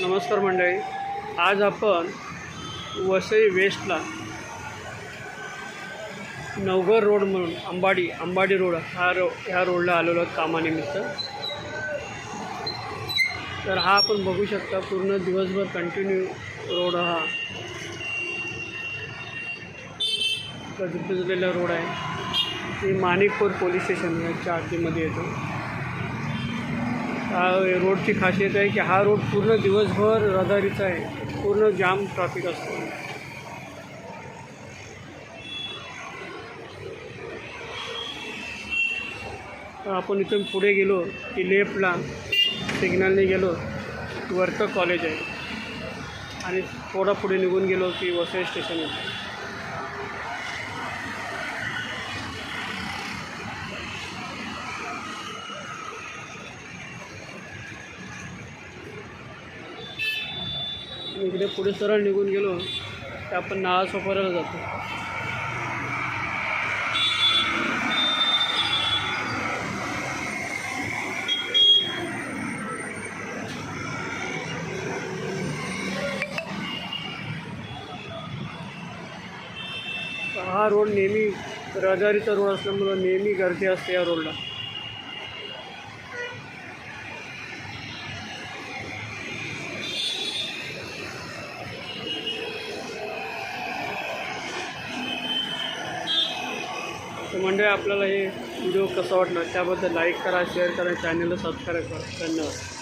नमस्कार मंडळी. आज आपण वसई वेस्टला नवघर रोड म्हणून अंबाडी अंबाडी रोड हा रो ह्या रोडला आलेलो आहोत कामानिमित्त. तर हा आपण बघू शकता पूर्ण दिवसभर कंटिन्यू रोड हा गजबजलेला रोड आहे. ते माणिकपूर पोलीस स्टेशन याच्या आतमध्ये येतो. हा रोडची खासियत आहे की हा रोड पूर्ण दिवसभर रहदारीचा आहे. पूर्ण जाम ट्रॅफिक असतो. आपण इथून पुढे गेलो की लेफ्टला सिग्नलने गेलो की वरतं कॉलेज आहे. आणि थोडा पुढे निघून गेलो की वसई स्टेशन येतं इकडे पुढे सरळ निघून गेलो की आपण नाळा सोपाऱ्याला जातो. हा रोड नेहमी रहदारीचा रोड असल्यामुळं नेहमी गर्दी असते या रोडला तर मंडळी आपल्याला हे व्हिडिओ कसा वाटला त्याबद्दल लाईक करा शेअर करा चॅनलला सबस्क्राईब करा. धन्यवाद.